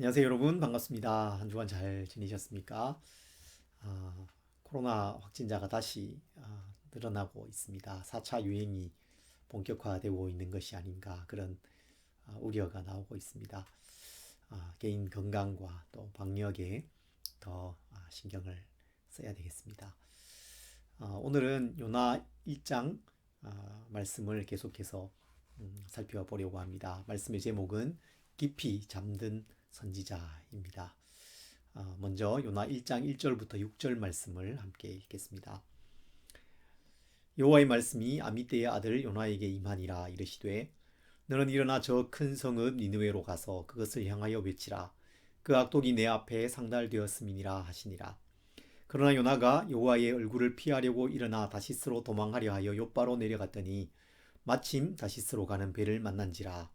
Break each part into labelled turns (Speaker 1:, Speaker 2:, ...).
Speaker 1: 안녕하세요 여러분 반갑습니다. 한 주간 잘 지내셨습니까? 아, 코로나 확진자가 다시 아, 늘어나고 있습니다. 4차 유행이 본격화되고 있는 것이 아닌가 그런 아, 우려가 나오고 있습니다. 아, 개인 건강과 또 방역에 더 아, 신경을 써야 되겠습니다. 아, 오늘은 요나 1장 아, 말씀을 계속해서 음, 살펴보려고 합니다. 말씀의 제목은 깊이 잠든 선지자입니다. 어, 먼저 요나 1장 1절부터 6절 말씀을 함께 읽겠습니다. 여호와의 말씀이 아미떼의 아들 요나에게 임하니라 이르시되 너는 일어나 저 큰 성읍 니느웨로 가서 그것을 향하여 외치라 그 악독이 내 앞에 상달되었음이니라 하시니라 그러나 요나가 여호와의 얼굴을 피하려고 일어나 다시스로 도망하려 하여 요바로 내려갔더니 마침 다시스로 가는 배를 만난지라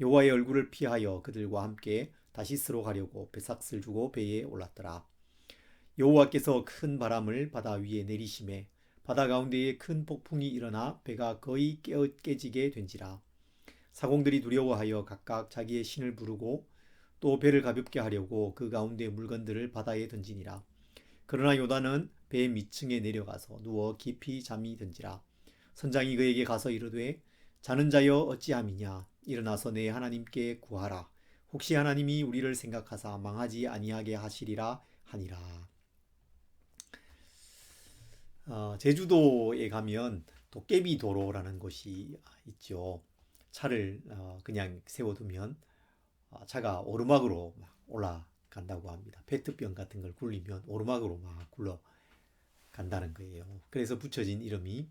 Speaker 1: 여호와의 얼굴을 피하여 그들과 함께 다시스로 가려고 배삭을 주고 배에 올랐더라. 여호와께서 큰 바람을 바다 위에 내리심에 바다 가운데에 큰 폭풍이 일어나 배가 거의 깨어 깨지게 된지라. 사공들이 두려워하여 각각 자기의 신을 부르고 또 배를 가볍게 하려고 그 가운데 물건들을 바다에 던지니라. 그러나 요단은 배 밑층에 내려가서 누워 깊이 잠이 든지라. 선장이 그에게 가서 이르되 자는 자여 어찌함이냐 일어나서 내 하나님께 구하라. 혹시 하나님이 우리를 생각하사 망하지 아니하게 하시리라 하니라. 어, 제주도에 가면 도깨비 도로라는 곳이 있죠. 차를 어, 그냥 세워두면 어, 차가 오르막으로 막 올라간다고 합니다. 페트병 같은 걸 굴리면 오르막으로 막 굴러 간다는 거예요. 그래서 붙여진 이름이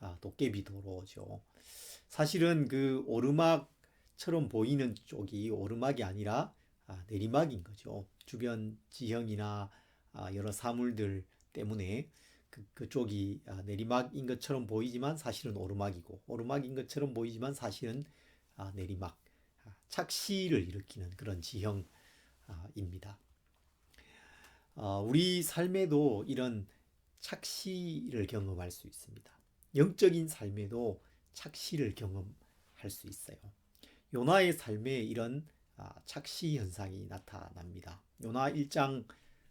Speaker 1: 아, 도깨비 도로죠. 사실은 그 오르막 처럼 보이는 쪽이 오르막이 아니라 아, 내리막인 거죠. 주변 지형이나 아, 여러 사물들 때문에 그, 그쪽이 아, 내리막인 것처럼 보이지만 사실은 오르막이고 오르막인 것처럼 보이지만 사실은 아, 내리막 아, 착시를 일으키는 그런 지형입니다. 아, 우리 삶에도 이런 착시를 경험할 수 있습니다. 영적인 삶에도 착시를 경험할 수 있어요. 요나의 삶에 이런 아, 착시 현상이 나타납니다. 요나 1장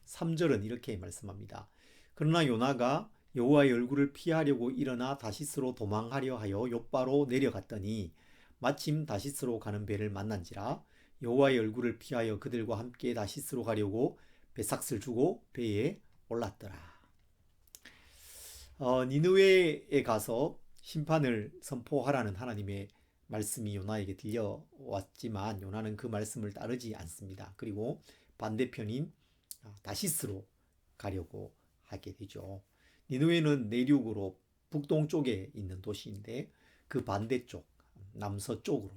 Speaker 1: 3절은 이렇게 말씀합니다. 그러나 요나가 여호와의 얼굴을 피하려고 일어나 다시스로 도망하려 하여 요바로 내려갔더니 마침 다시스로 가는 배를 만난지라 여호와의 얼굴을 피하여 그들과 함께 다시스로 가려고 배삭을 주고 배에 올랐더라. 어, 니느웨에 가서 심판을 선포하라는 하나님의 말씀이 요나에게 들려왔지만 요나는 그 말씀을 따르지 않습니다. 그리고 반대편인 아, 다시스로 가려고 하게 되죠. 니누에는 내륙으로 북동쪽에 있는 도시인데 그 반대쪽 남서쪽으로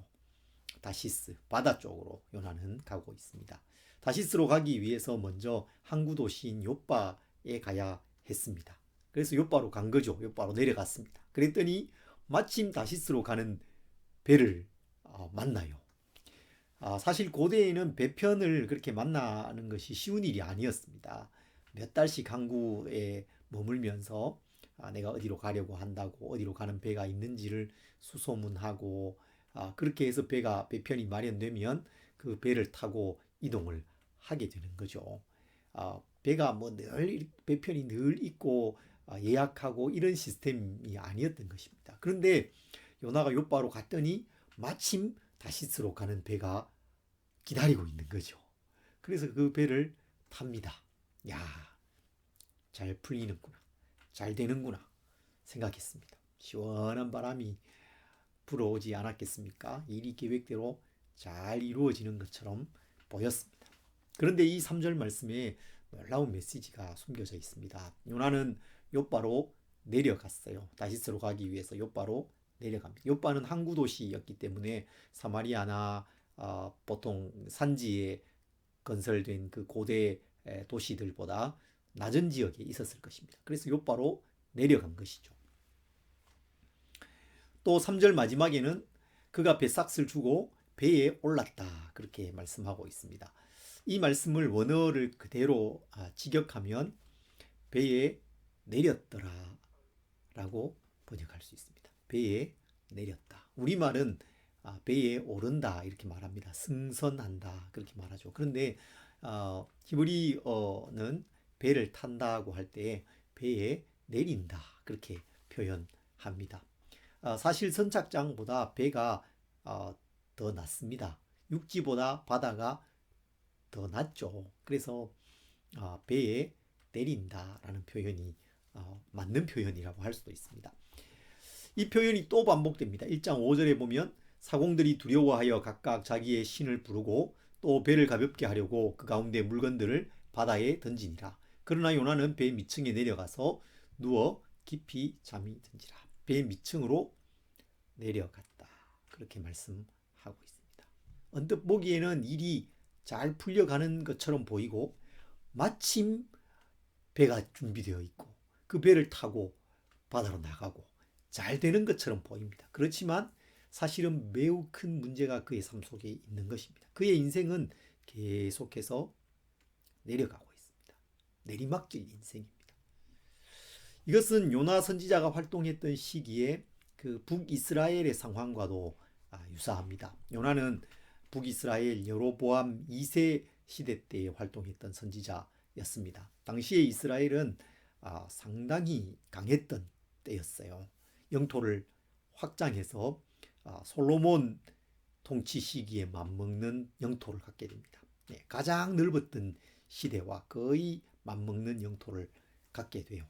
Speaker 1: 다시스 바다 쪽으로 요나는 가고 있습니다. 다시스로 가기 위해서 먼저 항구 도시인 요바에 가야 했습니다. 그래서 요바로 간 거죠. 요바로 내려갔습니다. 그랬더니 마침 다시스로 가는 배를 어, 만나요. 아, 사실 고대에는 배편을 그렇게 만나는 것이 쉬운 일이 아니었습니다. 몇 달씩 항구에 머물면서 아, 내가 어디로 가려고 한다고 어디로 가는 배가 있는지를 수소문하고 아, 그렇게 해서 배가 배편이 마련되면 그 배를 타고 이동을 하게 되는 거죠. 아, 배가 뭐 늘 배편이 늘 있고 아, 예약하고 이런 시스템이 아니었던 것입니다. 그런데 요나가 요바로 갔더니 마침 다시스로 가는 배가 기다리고 있는 거죠. 그래서 그 배를 탑니다. 야, 잘 풀리는구나. 잘 되는구나. 생각했습니다. 시원한 바람이 불어오지 않았겠습니까? 일이 계획대로 잘 이루어지는 것처럼 보였습니다. 그런데 이 3절 말씀에 놀라운 메시지가 숨겨져 있습니다. 요나는 요바로 내려갔어요. 다시스로 가기 위해서 요바로 내려갑니다. 요바는 항구 도시였기 때문에 사마리아나 어, 보통 산지에 건설된 그 고대 도시들보다 낮은 지역에 있었을 것입니다. 그래서 요바로 내려간 것이죠. 또 3절 마지막에는 그가 배삭을 주고 배에 올랐다. 그렇게 말씀하고 있습니다. 이 말씀을 원어를 그대로 아, 직역하면 배에 내렸더라 라고 번역할 수 있습니다. 배에 내렸다. 우리말은 아, 배에 오른다 이렇게 말합니다. 승선한다 그렇게 말하죠. 그런데 어, 히브리어는 배를 탄다고 할 때 배에 내린다 그렇게 표현합니다. 아, 사실 선착장보다 배가 어, 더 낫습니다. 육지보다 바다가 더 낫죠. 그래서 아, 배에 내린다라는 표현이 어, 맞는 표현이라고 할 수도 있습니다. 이 표현이 또 반복됩니다. 1장 5절에 보면 사공들이 두려워하여 각각 자기의 신을 부르고 또 배를 가볍게 하려고 그 가운데 물건들을 바다에 던지니라. 그러나 요나는 배 밑층에 내려가서 누워 깊이 잠이 든지라. 배 밑층으로 내려갔다. 그렇게 말씀하고 있습니다. 언뜻 보기에는 일이 잘 풀려가는 것처럼 보이고 마침 배가 준비되어 있고 그 배를 타고 바다로 나가고 잘 되는 것처럼 보입니다. 그렇지만 사실은 매우 큰 문제가 그의 삶 속에 있는 것입니다. 그의 인생은 계속해서 내려가고 있습니다. 내리막길 인생입니다. 이것은 요나 선지자가 활동했던 시기에 그 북이스라엘의 상황과도 아, 유사합니다. 요나는 북이스라엘 여로보암 2세 시대 때 활동했던 선지자였습니다. 당시에 이스라엘은 아, 상당히 강했던 때였어요. 영토를 확장해서 아, 솔로몬 통치 시기에 맞먹는 영토를 갖게 됩니다. 네, 가장 넓었던 시대와 거의 맞먹는 영토를 갖게 돼요.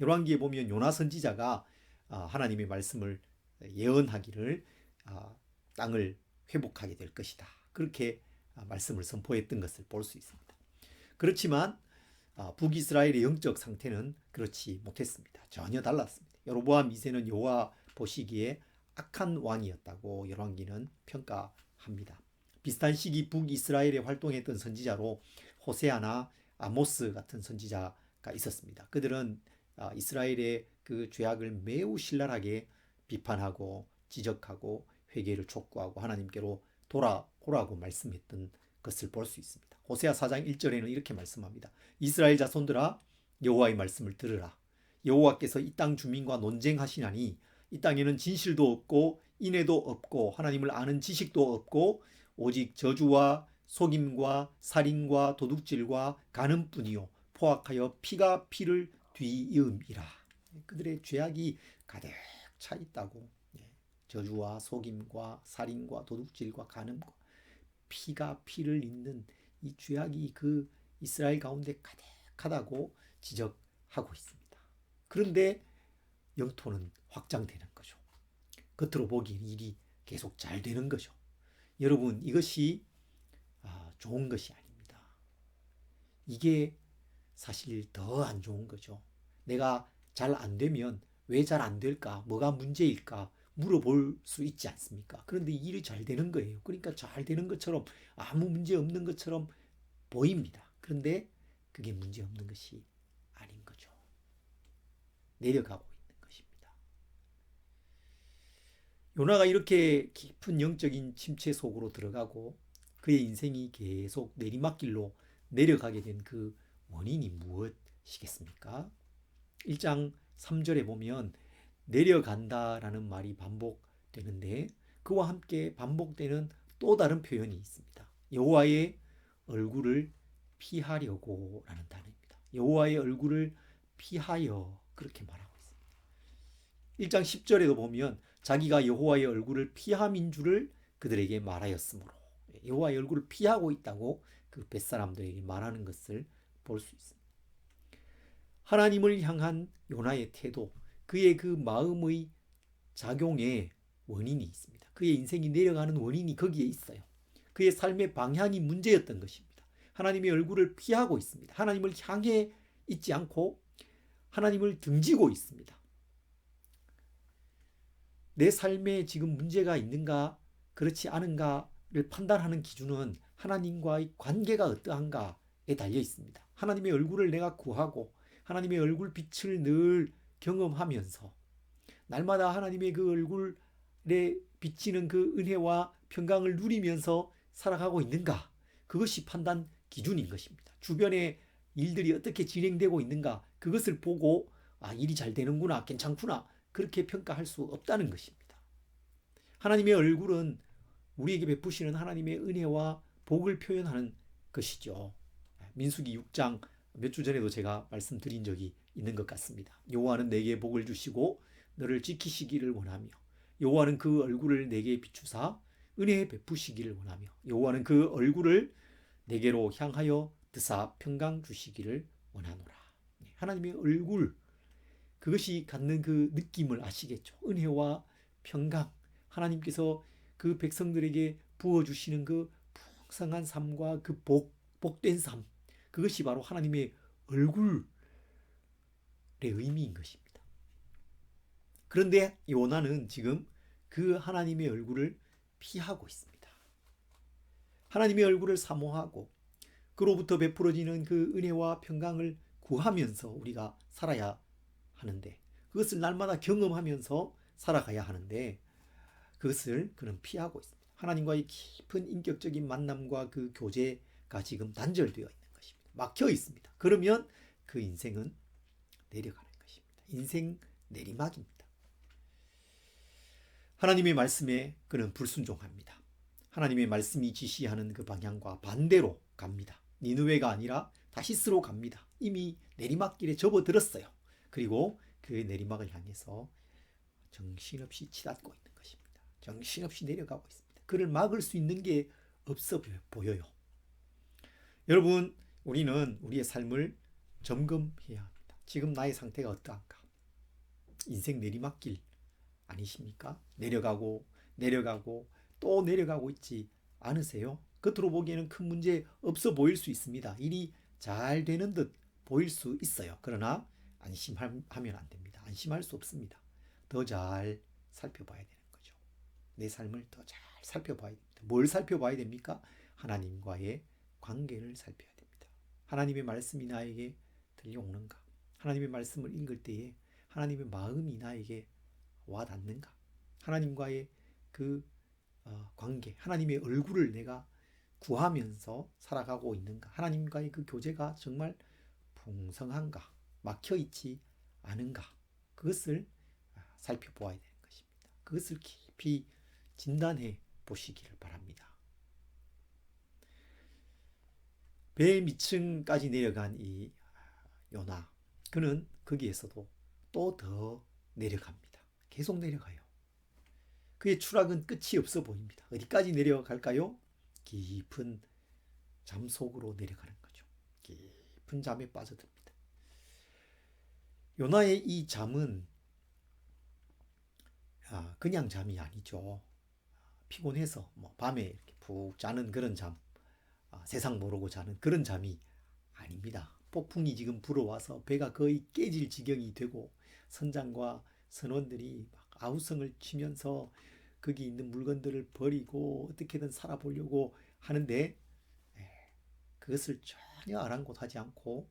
Speaker 1: 열왕기에 보면 요나 선지자가 아, 하나님의 말씀을 예언하기를 아, 땅을 회복하게 될 것이다. 그렇게 아, 말씀을 선포했던 것을 볼 수 있습니다. 그렇지만 아, 북이스라엘의 영적 상태는 그렇지 못했습니다. 전혀 달랐습니다. 여로보암 2세는 여호와 보시기에 악한 왕이었다고 열왕기는 평가합니다. 비슷한 시기 북이스라엘에 활동했던 선지자로 호세아나 아모스 같은 선지자가 있었습니다. 그들은 아, 이스라엘의 그 죄악을 매우 신랄하게 비판하고 지적하고 회개를 촉구하고 하나님께로 돌아오라고 말씀했던 것을 볼 수 있습니다. 호세아 4장 1절에는 이렇게 말씀합니다. 이스라엘 자손들아 여호와의 말씀을 들으라. 여호와께서 이 땅 주민과 논쟁하시나니 이 땅에는 진실도 없고 인애도 없고 하나님을 아는 지식도 없고 오직 저주와 속임과 살인과 도둑질과 간음뿐이요 포악하여 피가 피를 뒤이음이라. 그들의 죄악이 가득 차 있다고. 예. 저주와 속임과 살인과 도둑질과 간음과 피가 피를 잇는 이 죄악이 그 이스라엘 가운데 가득하다고 지적하고 있습니다. 그런데 영토는 확장되는 거죠. 겉으로 보기엔 일이 계속 잘 되는 거죠. 여러분 이것이 아, 좋은 것이 아닙니다. 이게 사실 더 안 좋은 거죠. 내가 잘 안 되면 왜 잘 안 될까? 뭐가 문제일까? 물어볼 수 있지 않습니까? 그런데 일이 잘 되는 거예요. 그러니까 잘 되는 것처럼 아무 문제 없는 것처럼 보입니다. 그런데 그게 문제 없는 것이. 내려가고 있는 것입니다. 요나가 이렇게 깊은 영적인 침체 속으로 들어가고 그의 인생이 계속 내리막길로 내려가게 된 그 원인이 무엇이겠습니까? 1장 3절에 보면 내려간다라는 말이 반복되는데 그와 함께 반복되는 또 다른 표현이 있습니다. 여호와의 얼굴을 피하려고라는 단어입니다. 여호와의 얼굴을 피하여 그렇게 말하고 있습니다. 1장 10절에도 보면 자기가 여호와의 얼굴을 피함인 줄을 그들에게 말하였으므로 여호와의 얼굴을 피하고 있다고 그 뱃사람들에게 말하는 것을 볼 수 있습니다. 하나님을 향한 요나의 태도, 그의 그 마음의 작용에 원인이 있습니다. 그의 인생이 내려가는 원인이 거기에 있어요. 그의 삶의 방향이 문제였던 것입니다. 하나님의 얼굴을 피하고 있습니다. 하나님을 향해 있지 않고 하나님을 등지고 있습니다. 내 삶에 지금 문제가 있는가, 그렇지 않은가를 판단하는 기준은 하나님과의 관계가 어떠한가에 달려 있습니다. 하나님의 얼굴을 내가 구하고 하나님의 얼굴 빛을 늘 경험하면서 날마다 하나님의 그 얼굴에 비치는 그 은혜와 평강을 누리면서 살아가고 있는가? 그것이 판단 기준인 것입니다. 주변에 일들이 어떻게 진행되고 있는가? 그것을 보고 아, 일이 잘 되는구나, 괜찮구나. 그렇게 평가할 수 없다는 것입니다. 하나님의 얼굴은 우리에게 베푸시는 하나님의 은혜와 복을 표현하는 것이죠. 민수기 6장 몇 주 전에도 제가 말씀드린 적이 있는 것 같습니다. 여호와는 내게 복을 주시고 너를 지키시기를 원하며 여호와는 그 얼굴을 내게 비추사 은혜 베푸시기를 원하며 여호와는 그 얼굴을 내게로 향하여 드사 평강 주시기를 원하노라. 네, 하나님의 얼굴 그것이 갖는 그 느낌을 아시겠죠? 은혜와 평강 하나님께서 그 백성들에게 부어 주시는 그 풍성한 삶과 그 복, 복된 삶 그것이 바로 하나님의 얼굴의 의미인 것입니다. 그런데 요나는 지금 그 하나님의 얼굴을 피하고 있습니다. 하나님의 얼굴을 사모하고 그로부터 베풀어지는 그 은혜와 평강을 구하면서 우리가 살아야 하는데 그것을 날마다 경험하면서 살아가야 하는데 그것을 그는 피하고 있습니다. 하나님과의 깊은 인격적인 만남과 그 교제가 지금 단절되어 있는 것입니다. 막혀 있습니다. 그러면 그 인생은 내려가는 것입니다. 인생 내리막입니다. 하나님의 말씀에 그는 불순종합니다. 하나님의 말씀이 지시하는 그 방향과 반대로 갑니다. 니누웨가 아니라 다시스로 갑니다. 이미 내리막길에 접어들었어요. 그리고 그 내리막을 향해서 정신없이 치닫고 있는 것입니다. 정신없이 내려가고 있습니다. 그를 막을 수 있는 게 없어 보여요. 여러분, 우리는 우리의 삶을 점검해야 합니다. 지금 나의 상태가 어떠한가? 인생 내리막길 아니십니까? 내려가고 내려가고 또 내려가고 있지 않으세요? 겉으로 보기에는 큰 문제 없어 보일 수 있습니다. 일이 잘 되는 듯 보일 수 있어요. 그러나 안심하면 안 됩니다. 안심할 수 없습니다. 더 잘 살펴봐야 되는 거죠. 내 삶을 더 잘 살펴봐야 됩니다. 뭘 살펴봐야 됩니까? 하나님과의 관계를 살펴야 됩니다. 하나님의 말씀이 나에게 들려오는가? 하나님의 말씀을 읽을 때에 하나님의 마음이 나에게 와 닿는가? 하나님과의 그 어, 관계, 하나님의 얼굴을 내가 구하면서 살아가고 있는가? 하나님과의 그 교제가 정말 풍성한가? 막혀 있지 않은가? 그것을 살펴보아야 되는 것입니다. 그것을 깊이 진단해 보시기를 바랍니다. 배 밑층까지 내려간 이 요나, 그는 거기에서도 또 더 내려갑니다. 계속 내려가요. 그의 추락은 끝이 없어 보입니다. 어디까지 내려갈까요? 깊은 잠 속으로 내려가는 거죠. 깊은 잠에 빠져듭니다. 요나의 이 잠은 아, 그냥 잠이 아니죠. 피곤해서 뭐 밤에 이렇게 푹 자는 그런 잠, 아, 세상 모르고 자는 그런 잠이 아닙니다. 폭풍이 지금 불어와서 배가 거의 깨질 지경이 되고 선장과 선원들이 막 아우성을 치면서 거기 있는 물건들을 버리고 어떻게든 살아보려고 하는데 그것을 전혀 아랑곳하지 않고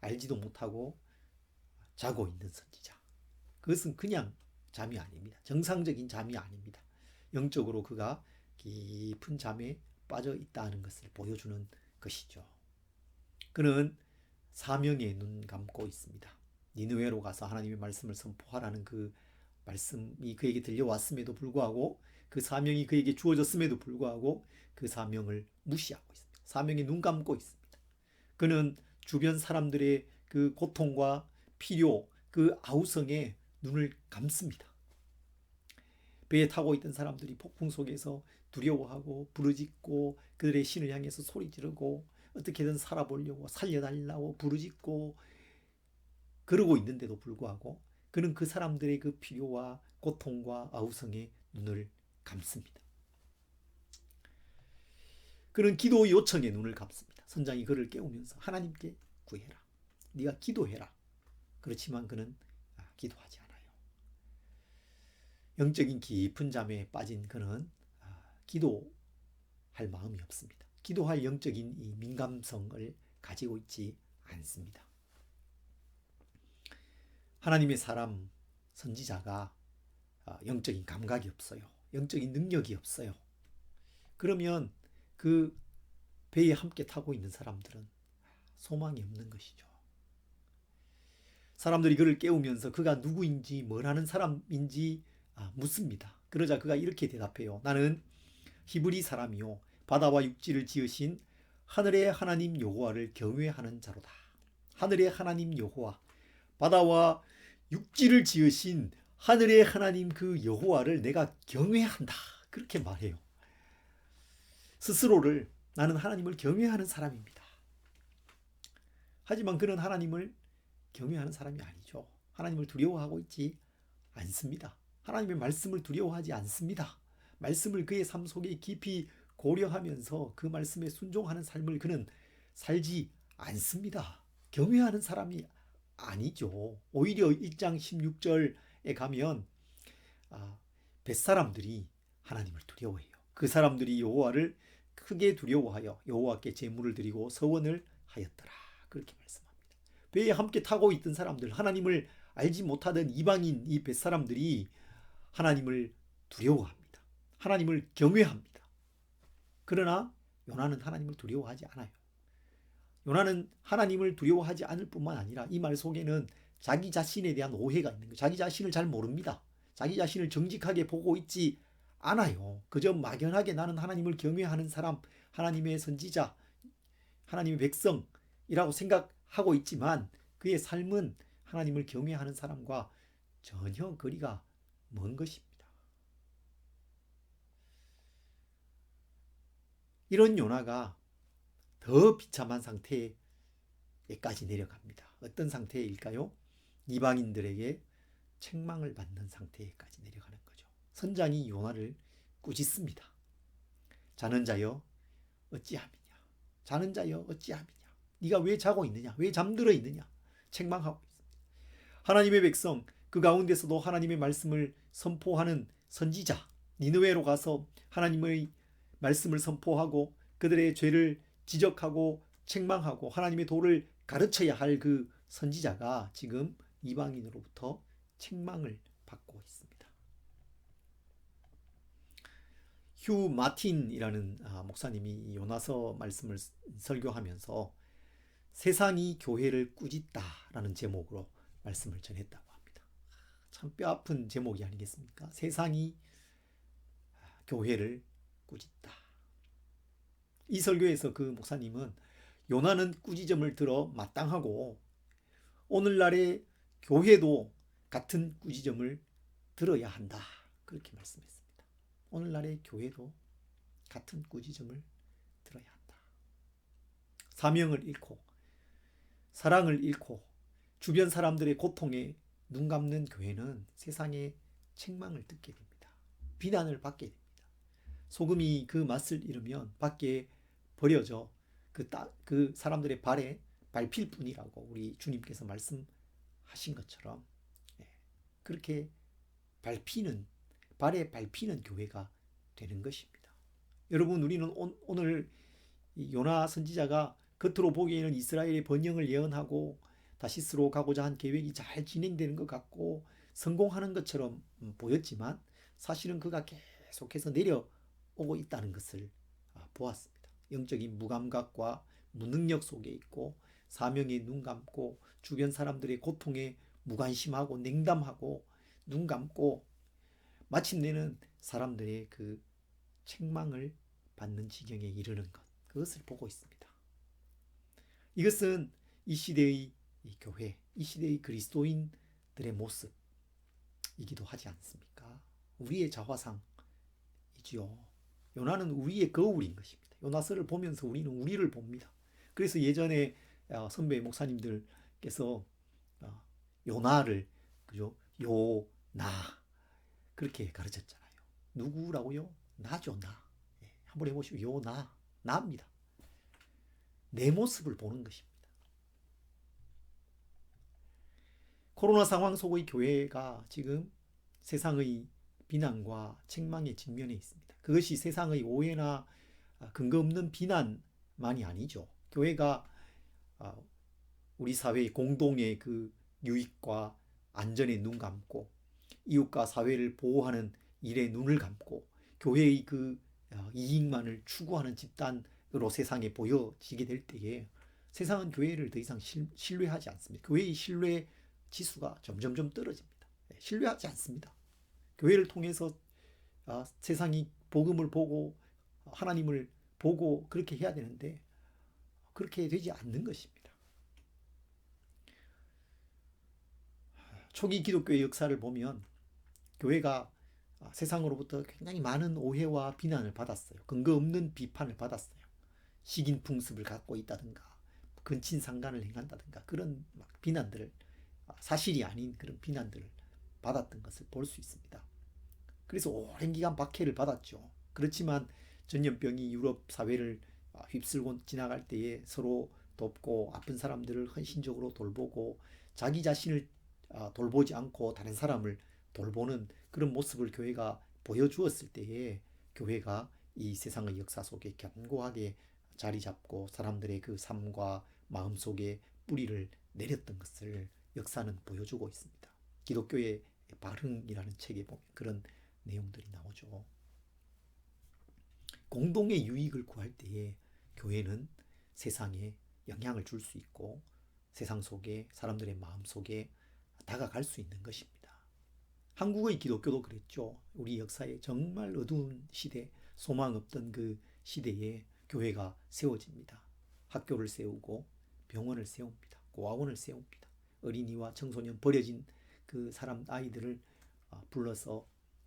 Speaker 1: 알지도 못하고 자고 있는 선지자. 그것은 그냥 잠이 아닙니다. 정상적인 잠이 아닙니다. 영적으로 그가 깊은 잠에 빠져 있다는 것을 보여주는 것이죠. 그는 사명에 눈 감고 있습니다. 니느웨로 가서 하나님의 말씀을 선포하라는 그 말씀이 그에게 들려왔음에도 불구하고 그 사명이 그에게 주어졌음에도 불구하고 그 사명을 무시하고 있습니다. 사명에 눈 감고 있습니다. 그는 주변 사람들의 그 고통과 필요, 그 아우성에 눈을 감습니다. 배에 타고 있던 사람들이 폭풍 속에서 두려워하고 부르짖고 그들의 신을 향해서 소리 지르고 어떻게든 살아보려고 살려달라고 부르짖고 그러고 있는데도 불구하고 그는 그 사람들의 그 필요와 고통과 아우성에 눈을 감습니다. 그는 기도 요청에 눈을 감습니다. 선장이 그를 깨우면서 하나님께 구해라. 네가 기도해라. 그렇지만 그는 아, 기도하지 않아요. 영적인 깊은 잠에 빠진 그는 아, 기도할 마음이 없습니다. 기도할 영적인 이 민감성을 가지고 있지 않습니다. 하나님의 사람 선지자가 아, 영적인 감각이 없어요. 영적인 능력이 없어요. 그러면 그 배에 함께 타고 있는 사람들은 소망이 없는 것이죠. 사람들이 그를 깨우면서 그가 누구인지 뭘 하는 사람인지 아, 묻습니다. 그러자 그가 이렇게 대답해요. 나는 히브리 사람이요 바다와 육지를 지으신 하늘의 하나님 여호와를 경외하는 자로다. 하늘의 하나님 여호와 바다와 육지를 지으신 하늘의 하나님 그 여호와를 내가 경외한다. 그렇게 말해요. 스스로를 나는 하나님을 경외하는 사람입니다. 하지만 그는 하나님을 경외하는 사람이 아니죠. 하나님을 두려워하고 있지 않습니다. 하나님의 말씀을 두려워하지 않습니다. 말씀을 그의 삶 속에 깊이 고려하면서 그 말씀에 순종하는 삶을 그는 살지 않습니다. 경외하는 사람이 아니죠. 오히려 1장 16절에 가면 아, 뱃사람들이 하나님을 두려워해요. 그 사람들이 여호와를 크게 두려워하여 여호와께 제물을 드리고 서원을 하였더라. 그렇게 말씀합니다. 배에 함께 타고 있던 사람들, 하나님을 알지 못하던 이방인 이 뱃사람들이 하나님을 두려워합니다. 하나님을 경외합니다. 그러나 요나는 하나님을 두려워하지 않아요. 요나는 하나님을 두려워하지 않을 뿐만 아니라 이 말 속에는 자기 자신에 대한 오해가 있는 거예요. 자기 자신을 잘 모릅니다. 자기 자신을 정직하게 보고 있지 않아요. 그저 막연하게 나는 하나님을 경외하는 사람, 하나님의 선지자, 하나님의 백성이라고 생각하고 있지만 그의 삶은 하나님을 경외하는 사람과 전혀 거리가 먼 것입니다. 이런 요나가 더 비참한 상태에까지 내려갑니다. 어떤 상태일까요? 이방인들에게 책망을 받는 상태에까지 내려가는 거죠. 선장이 요나를 꾸짖습니다. 자는 자여 어찌함이냐? 자는 자여 어찌함이냐? 네가 왜 자고 있느냐? 왜 잠들어 있느냐? 책망하고 있습니다. 하나님의 백성 그 가운데서도 하나님의 말씀을 선포하는 선지자 니느웨로 가서 하나님의 말씀을 선포하고 그들의 죄를 지적하고 책망하고 하나님의 도를 가르쳐야 할 그 선지자가 지금 이방인으로부터 책망을 받고 있습니다. 휴 마틴이라는 아, 목사님이 요나서 말씀을 설교하면서 세상이 교회를 꾸짖다라는 제목으로 말씀을 전했다고 합니다. 참 뼈아픈 제목이 아니겠습니까? 세상이 교회를 꾸짖다. 이 설교에서 그 목사님은 요나는 꾸짖음을 들어 마땅하고 오늘날의 교회도 같은 꾸짖음을 들어야 한다. 그렇게 말씀했습니다. 오늘날의 교회도 같은 꾸짖음을 들어야 한다. 사명을 잃고 사랑을 잃고 주변 사람들의 고통에 눈 감는 교회는 세상의 책망을 듣게 됩니다. 비난을 받게 됩니다. 소금이 그 맛을 잃으면 밖에 버려져 그, 따, 그 사람들의 발에 밟힐 뿐이라고 우리 주님께서 말씀하신 것처럼 예, 그렇게 밟히는 발에 밟히는 교회가 되는 것입니다. 여러분 우리는 오, 오늘 요나 선지자가 겉으로 보기에는 이스라엘의 번영을 예언하고 다시스로 가고자 한 계획이 잘 진행되는 것 같고 성공하는 것처럼 보였지만 사실은 그가 계속해서 내려오고 있다는 것을 아, 보았습니다. 영적인 무감각과 무능력 속에 있고 사명에 눈 감고 주변 사람들의 고통에 무관심하고 냉담하고 눈 감고 마침내는 사람들의 그 책망을 받는 지경에 이르는 것 그것을 보고 있습니다. 이것은 이 시대의 이 교회, 이 시대의 그리스도인들의 모습이기도 하지 않습니까? 우리의 자화상이지요. 요나는 우리의 거울인 것입니다. 요나서를 보면서 우리는 우리를 봅니다. 그래서 예전에 어, 선배 목사님들께서 어, 요나를 그죠? 요나 그렇게 가르쳤잖아요. 누구라고요? 나죠, 나. 예, 한번 해보시오. 요나 나입니다. 내 모습을 보는 것입니다. 코로나 상황 속의 교회가 지금 세상의 비난과 책망에 직면해 있습니다. 그것이 세상의 오해나 아, 근거 없는 비난만이 아니죠. 교회가 아, 우리 사회의 공동의 그 유익과 안전에 눈 감고 이웃과 사회를 보호하는 일에 눈을 감고 교회의 그 아, 이익만을 추구하는 집단으로 세상에 보여지게 될 때에 세상은 교회를 더 이상 신뢰하지 않습니다. 교회의 신뢰 지수가 점점점 떨어집니다. 네, 신뢰하지 않습니다. 교회를 통해서 세상이 복음을 보고 하나님을 보고 그렇게 해야 되는데 그렇게 되지 않는 것입니다. 초기 기독교의 역사를 보면 교회가 세상으로부터 굉장히 많은 오해와 비난을 받았어요. 근거 없는 비판을 받았어요. 식인 풍습을 갖고 있다든가 근친 상간을 행한다든가 그런 비난들을 사실이 아닌 그런 비난들을 받았던 것을 볼 수 있습니다. 그래서 오랜 기간 박해를 받았죠. 그렇지만 전염병이 유럽 사회를 휩쓸고 지나갈 때에 서로 돕고 아픈 사람들을 헌신적으로 돌보고 자기 자신을 돌보지 않고 다른 사람을 돌보는 그런 모습을 교회가 보여주었을 때에 교회가 이 세상의 역사 속에 견고하게 자리 잡고 사람들의 그 삶과 마음 속에 뿌리를 내렸던 것을 역사는 보여주고 있습니다. 기독교의 발흥이라는 책에 보면 그런 내용들이 나오죠. 공동의 유익을 구할 때에 교회는 세상에 영향을 줄 수 있고 세상 속에 사람들의 마음 속에 다가갈 수 있는 것입니다. 한국의 기독교도 그랬죠. 우리 역사에 정말 어두운 시대, 소망 없던 그 시대에 교회가 세워집니다. 학교를 세우고 병원을 세웁니다. 고아원을 세웁니다. 어린이와 청소년 버려진 그 사람 아이들을 아, 불러서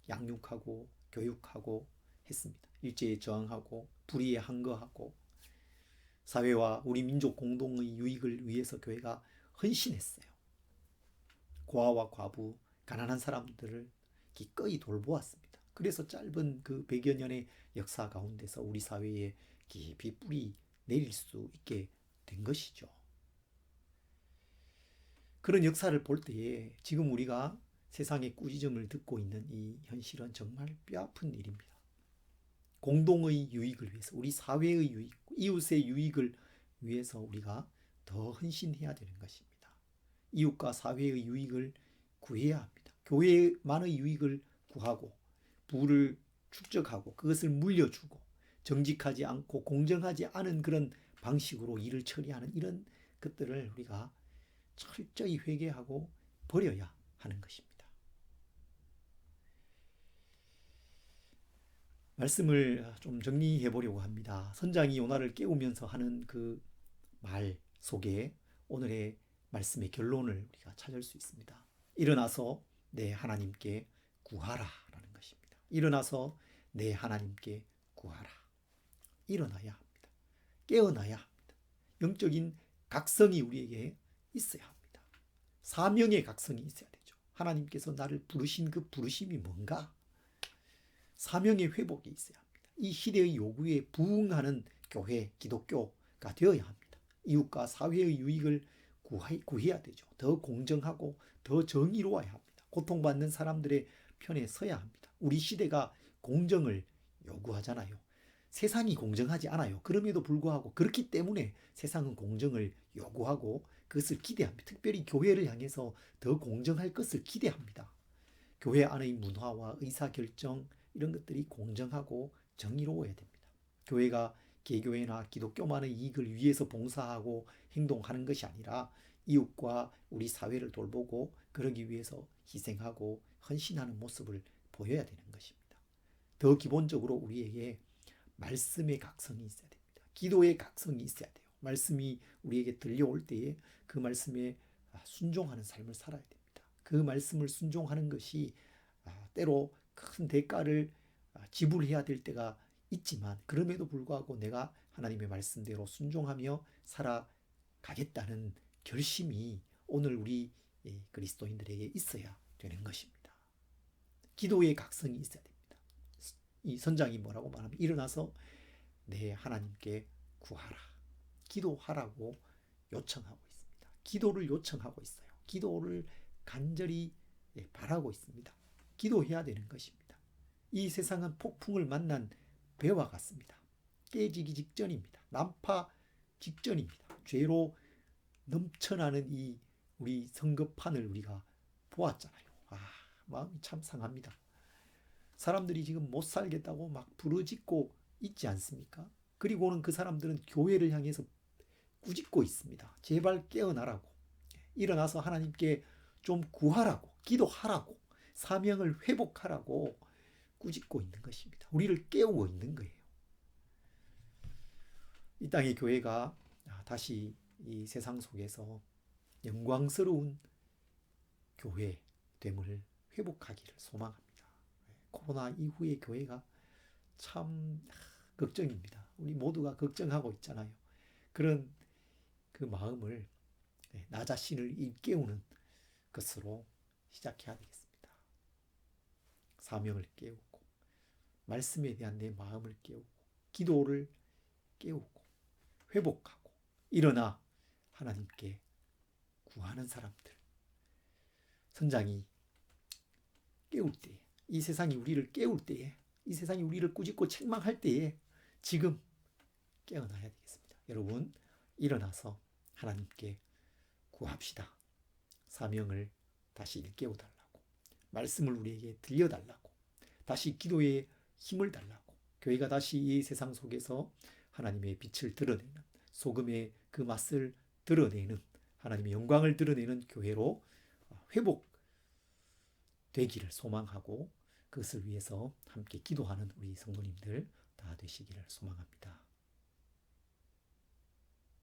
Speaker 1: 양육하고 교육하고 했습니다. 일제에 저항하고 불의에 항거하고 사회와 우리 민족 공동의 유익을 위해서 교회가 헌신했어요. 고아와 과부, 가난한 사람들을 기꺼이 돌보았습니다. 그래서 짧은 그 100여 년의 역사 가운데서 우리 사회에 깊이 뿌리 내릴 수 있게 된 것이죠. 그런 역사를 볼 때에 지금 우리가 세상의 꾸짖음을 듣고 있는 이 현실은 정말 뼈아픈 일입니다. 공동의 유익을 위해서, 우리 사회의 유익, 이웃의 유익을 위해서 우리가 더 헌신해야 되는 것입니다. 이웃과 사회의 유익을 구해야 합니다. 교회만의 유익을 구하고 부를 축적하고 그것을 물려주고 정직하지 않고 공정하지 않은 그런 방식으로 일을 처리하는 이런 것들을 우리가 철저히 회개하고 버려야 하는 것입니다. 말씀을 좀 정리해 보려고 합니다. 선장이 요나를 깨우면서 하는 그 말 속에 오늘의 말씀의 결론을 우리가 찾을 수 있습니다. 일어나서 내 하나님께 구하라라는 것입니다. 일어나서 내 하나님께 구하라. 일어나야 합니다. 깨어나야 합니다. 영적인 각성이 우리에게 있어야 합니다. 사명의 각성이 있어야 되죠. 하나님께서 나를 부르신 그 부르심이 뭔가? 사명의 회복이 있어야 합니다. 이 시대의 요구에 부응하는 교회, 기독교가 되어야 합니다. 이웃과 사회의 유익을 구해 야 되죠. 더 공정하고 더 정의로워야 합니다. 고통받는 사람들의 편에 서야 합니다. 우리 시대가 공정을 요구하잖아요. 세상이 공정하지 않아요. 그럼에도 불구하고 그렇기 때문에 세상은 공정을 요구하고 그것을 기대합니다. 특별히 교회를 향해서 더 공정할 것을 기대합니다. 교회 안의 문화와 의사결정 이런 것들이 공정하고 정의로워야 됩니다. 교회가 개교회나 기독교만의 이익을 위해서 봉사하고 행동하는 것이 아니라 이웃과 우리 사회를 돌보고 그러기 위해서 희생하고 헌신하는 모습을 보여야 되는 것입니다. 더 기본적으로 우리에게 말씀의 각성이 있어야 됩니다. 기도의 각성이 있어야 돼요. 말씀이 우리에게 들려올 때에 그 말씀에 순종하는 삶을 살아야 됩니다. 그 말씀을 순종하는 것이 아, 때로 큰 대가를 아, 지불해야 될 때가 있지만 그럼에도 불구하고 내가 하나님의 말씀대로 순종하며 살아가겠다는 결심이 오늘 우리 그리스도인들에게 있어야 되는 것입니다. 기도의 각성이 있어야 됩니다. 이 선장이 뭐라고 말하면 일어나서 내 하나님께 구하라. 기도하라고 요청하고 있습니다. 기도를 요청하고 있어요. 기도를 간절히 예, 바라고 있습니다. 기도해야 되는 것입니다. 이 세상은 폭풍을 만난 배와 같습니다. 깨지기 직전입니다. 난파 직전입니다. 죄로 넘쳐나는 이 우리 성급판을 우리가 보았잖아요. 아, 마음이 참 상합니다. 사람들이 지금 못 살겠다고 막 부르짖고 있지 않습니까? 그리고는 그 사람들은 교회를 향해서 꾸짖고 있습니다. 제발 깨어나라고. 일어나서 하나님께 좀 구하라고, 기도하라고, 사명을 회복하라고 꾸짖고 있는 것입니다. 우리를 깨우고 있는 거예요. 이 땅의 교회가 아, 다시 이 세상 속에서 영광스러운 교회 됨을 회복하기를 소망합니다. 예, 코로나 이후의 교회가 참 아, 걱정입니다. 우리 모두가 걱정하고 있잖아요. 그런 그 마음을 예, 나 자신을 일깨우는 것으로 시작해야 되겠습니다. 사명을 깨우고 말씀에 대한 내 마음을 깨우고 기도를 깨우고 회복하고 일어나 하나님께 구하는 사람들 선장이 깨울 때에 이 세상이 우리를 깨울 때에 이 세상이 우리를 꾸짖고 책망할 때에 지금 깨어나야 되겠습니다. 여러분 일어나서 하나님께 구합시다. 사명을 다시 일깨워 달라고 말씀을 우리에게 들려달라고 다시 기도에 힘을 달라고 교회가 다시 이 세상 속에서 하나님의 빛을 드러내는 소금의 그 맛을 드러내는 하나님의 영광을 드러내는 교회로 회복되기를 소망하고 그것을 위해서 함께 기도하는 우리 성도님들 다 되시기를 소망합니다.